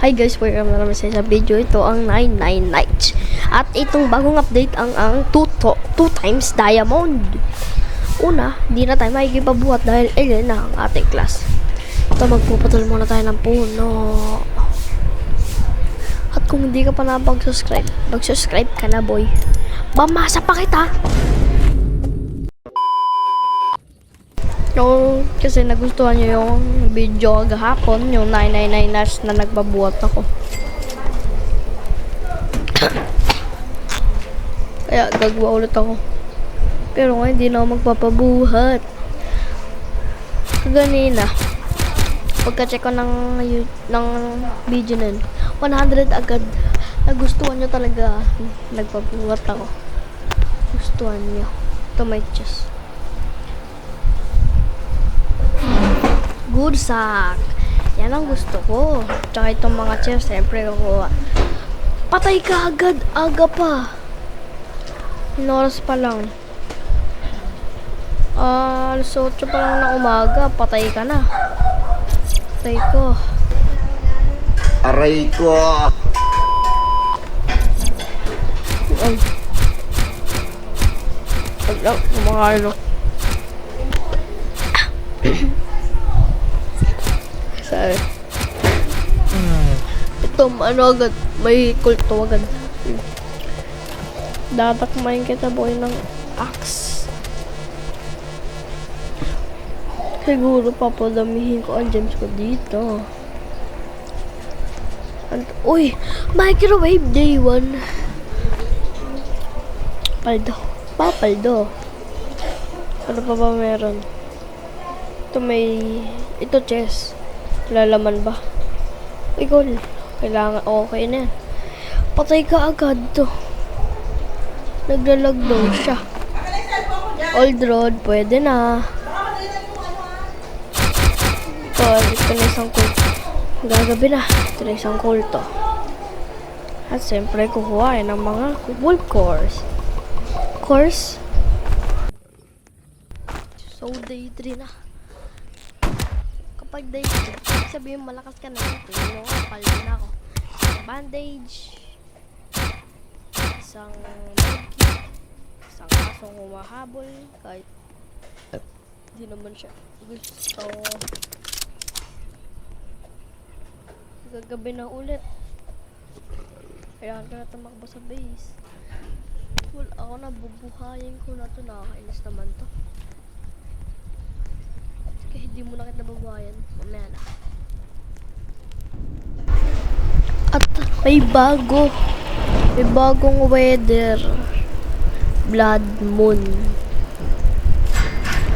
Hi guys, welcome na naman sa video. Ito ang 99 Nights. At itong bagong update ang ang 2 to, two times diamond. Una, di na tayo makikipabuhat dahil alien na ang ating class. Ito, magpuputol muna tayo ng puno. At kung hindi ka pa napag-subscribe, mag-subscribe ka na boy. Mamasa pa kita! No, kasi nagustuhan nyo yung video gahapon, yung 999 nurse na nagbabuhat ako. Kaya gagawa ulit ako. Pero ngayon hindi na ako magpapabuhat. Kaganina, pagka-check ko ng, ng video nun, 100 agad. Nagustuhan nyo talaga. Nagpabuhat ako. Gustuhan nyo. Ito may chest. Sack. Yan ang gusto ko. Tsaka itong mga chairs, siyempre kukuha. Patay ka agad, aga pa. Inoras pa lang. Ah, alas 8 pa lang na umaga, patay ka na. Patay ko. Aray ko! Ay. Wag lang, mga ano. Sorry. Ito, ano agad, may kulto agad. Datakmayin kita boy ng axe. Siguro papadamihin ko ang gems ko dito. And, uy, microwave day 1. Paldo. Papaldo. Ano pa ba meron? Ito may... Ito chess. Lalaman ba? Ikaw, kailangan okay na. Patay ka agad to. Naglalag daw siya. Old road, pwede na. Ito, ito na isang kulto. Gagabi na. Ito na isang kulto. At siyempre, kukuhain ng mga wool cores. Course. So, day 3 na. 3, sabihin malakas ka na dito. Yung paldo na ako. Bandage. Isang medkit. Isang asong humahabol. Kahit hindi naman siya gusto. Gagabi na ulit. Kailangan ko na tumakbo sa base. Well, ako na bubuhayin ko na to. Nakakainis naman to. Hindi mo na kita bubuhayan. Mamaya na. At may bago. May bagong weather. Blood moon.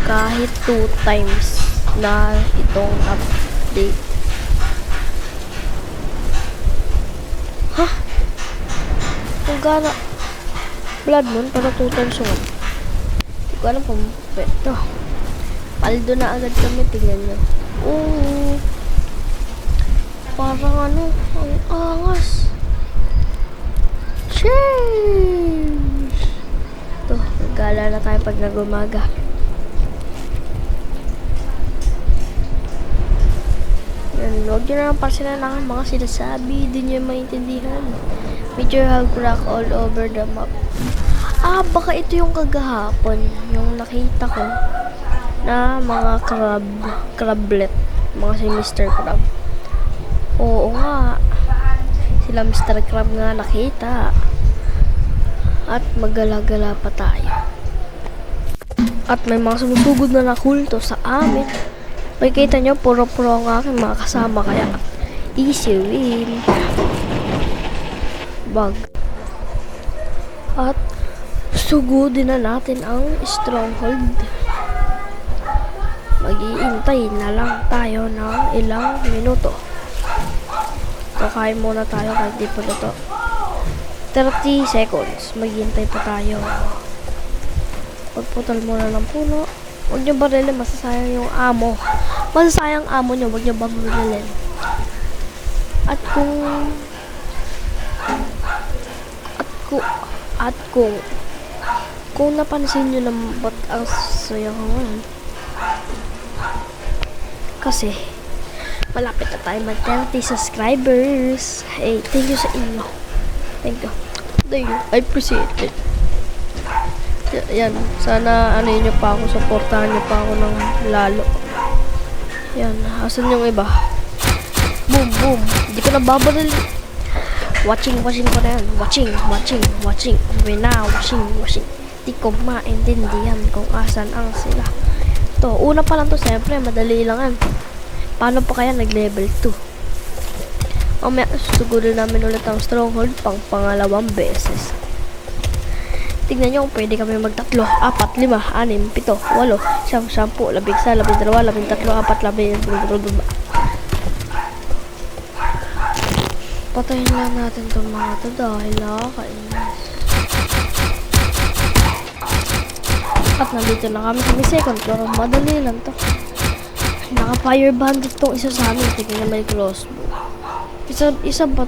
Kahit two times na itong update. Ha? Kung gana blood moon para two times yun. Hindi ko alam kung pwede. Paldo na agad kami, tingnan nyo. Oo. Parang ano, ang angas. Change! Ito, nagala na tayo pag nagumaga. Yan, huwag nyo na lang pasinan ang mga sinasabi, di nyo maintindihan. Major hug all over the map. Ah, baka ito yung kagahapon, yung nakita ko na mga crab, crablet, mga si Mr. Crab. Oo nga, sila Mr. Crab nga nakita. At magala-gala pa tayo. At may mga sumusugod na nakulto sa amin. Makikita nyo, puro-puro ang aking mga kasama kaya easy win. Bag. At sugudin na natin ang stronghold. Mag-iintay na lang tayo ng ilang minuto. Kakain muna tayo kahit di pa luto. 30 seconds. Maghihintay pa tayo. Pagputol muna ng puno. Huwag nyo barilin, masasayang yung amo. Masasayang amo nyo, huwag nyo barilin. At kung... At kung... At kung... Kung napansin nyo na ba't ang saya ko ngayon. Kasi, Malapit na tayo mag 30 subscribers. Hey, thank you sa inyo. Thank you. Thank you. I appreciate it. Y- yan. Sana ano nyo pa ako. Supportahan nyo pa ako ng lalo. Yan. Asan yung iba? Boom, boom. Hindi ko nababaril. Watching, watching ko na yan. Watching, watching, watching. May na, watching, watching. Di ko maintindihan kung asan ang sila. To, una pa lang to, siyempre, madali lang yan. Paano pa kaya nag-level 2? Mamaya, siguro namin ulit ang stronghold pang pangalawang beses. Tignan nyo kung pwede kami magtatlo, apat, lima, anim, pito, walo, siyam, sampu, labing isa, labing dalawa, labing tatlo, apat, labing. Patayin lang natin itong mga to dahil nakakainis. At nandito na kami sa may second floor. Madali lang to. Naka-fire bandit tong isa sa amin. Tingnan naman yung crossbow. Isa, isa ba?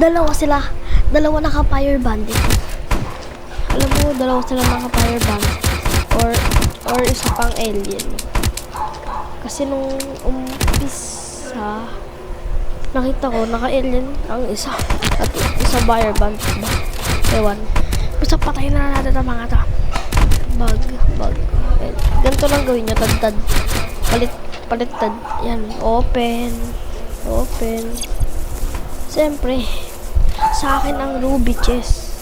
Dalawa sila. Dalawa naka-fire bandit. Alam mo, dalawa sila naka-fire bandit. Or, or isa pang alien. Kasi nung umpisa, nakita ko, naka-alien ang isa. At isa fire bandit ba? Ewan. Basta patayin na natin ang mga to. Bag, bag. Eh, ganito lang gawin nyo, tad-tad. Palit, palit tad. Yan, open. Open. Siyempre, sa akin ang ruby chest.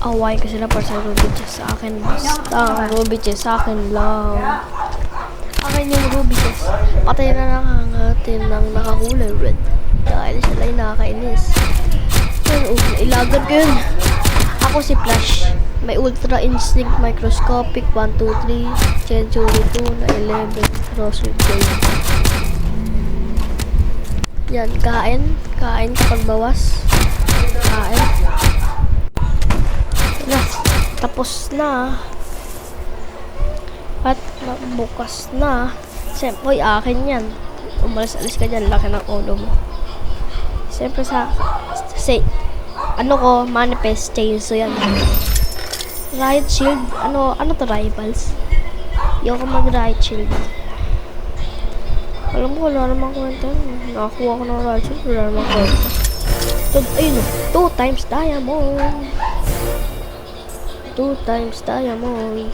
Away ko sila para sa ruby chest. Sa akin basta ang ruby chest. Sa akin lang. Akin yung ruby chest. Patay na lang natin ng nakakulay red. Dahil sila yung nakakainis. Yan, uh, ilagan ko yun. Ako si Flash. May Ultra Instinct Microscopic 1, 2, 3, Century 2 na 11, Crosswind Game. Yan, kain. Kain kapag bawas. Kain. Na, tapos na. At bukas na. Siyempre, akin yan. Umalis-alis ka dyan, laki ng ulo mo. Siyempre sa, say, ano ko, manifest change, so yan. Riot Shield, ano, ano to, rivals? Ayoko mag-Riot Shield. Alam mo, wala namang kwenta. Nakakuha ko ng Riot Shield, wala namang kwenta. Ayun, two times diamond. Two times diamond.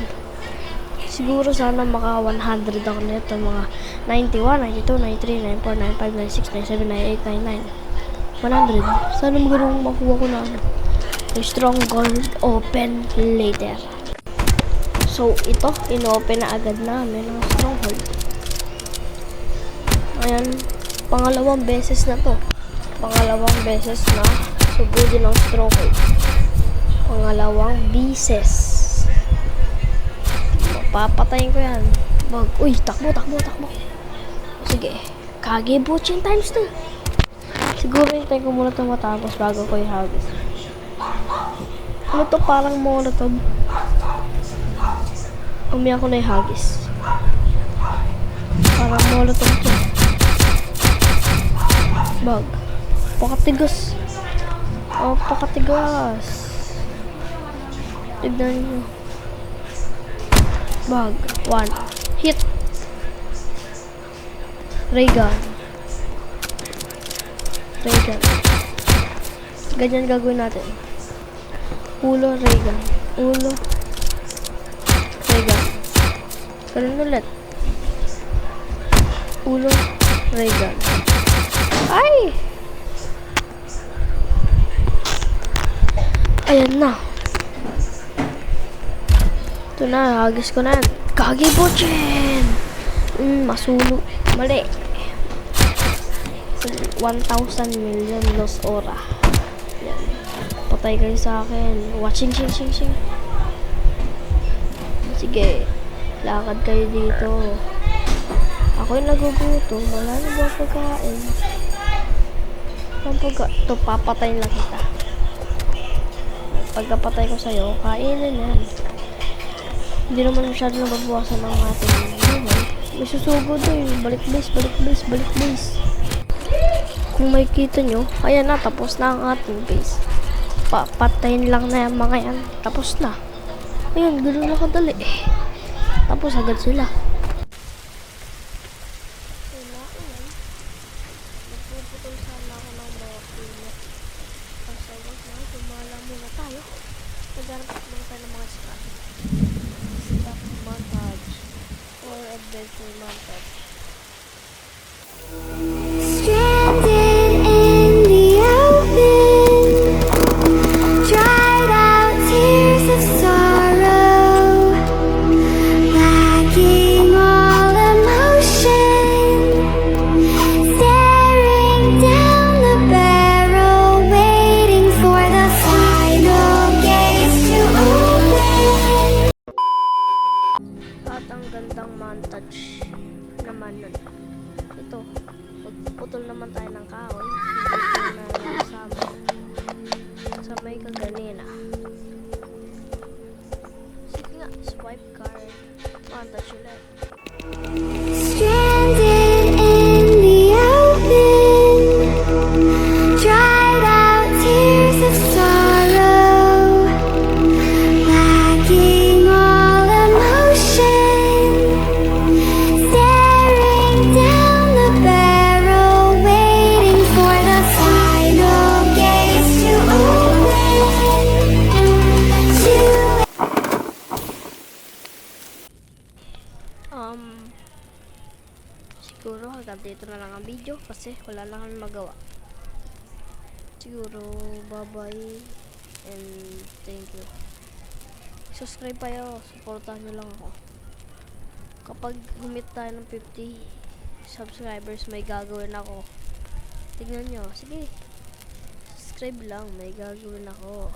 Siguro sana maka 100 ako nito, mga 91, 92, 93, 94, 95, 96, 97, 98, 99. 100. Sana maganoong makuha ko na ano. Yung strong gold open later. So, ito, inopen na agad namin ang stronghold. Ayan, pangalawang beses na to. Pangalawang beses na sugudin ang stronghold. Pangalawang beses. Papatayin ko yan. Mag, uy, takbo, takbo, takbo. Sige, kage buchin times 2. Siguro hintayin ko muna ito matapos bago ko ihagis. Ano to parang molotov? Umiyak ko na ihagis. Parang molotov to. Bag. Pakatigas. Oh, pakatigas. Tignan nyo. Bag. One. Hit. Ray gun. Ray gun. Ganyan gagawin natin. Ulo, ray gun. Ulo. Ray gun. Ganun ulit. Ulo, ray gun. Ay! Ayan na. Ito na, hagis ko na. yan. Kagi bochin! Mm, masulo. Mali. 1,000 million los ora. Patay kayo sa akin. Watching, shing, shing, shing. Sige. Lakad kayo dito. Ako yung nagugutom. Wala na ba pagkain? Ang pagka... Ito, papatayin lang kita. Pagkapatay ko sa'yo, kainin yan. Hindi naman masyado nababawasan ang ating buhay. May susugo doon. Balik base, balik base, balik base. Kung makikita nyo, ayan na, tapos na ang ating base papatayin lang na yung mga yan. Tapos na. Ayun, ganoon lang kadali. Tapos agad sila. Nagpuputol sana ako ng mga pila. Tapos ayun na, tumala muna tayo. Nagharap muna tayo ng mga scrap. Scrap montage or adventure montage. dito na lang ang video kasi wala lang akong magawa. Siguro, bye-bye and thank you. Subscribe pa kayo, supportahan nyo lang ako. Kapag humit tayo ng 50 subscribers, may gagawin ako. Tignan nyo, sige. Subscribe lang, may gagawin ako.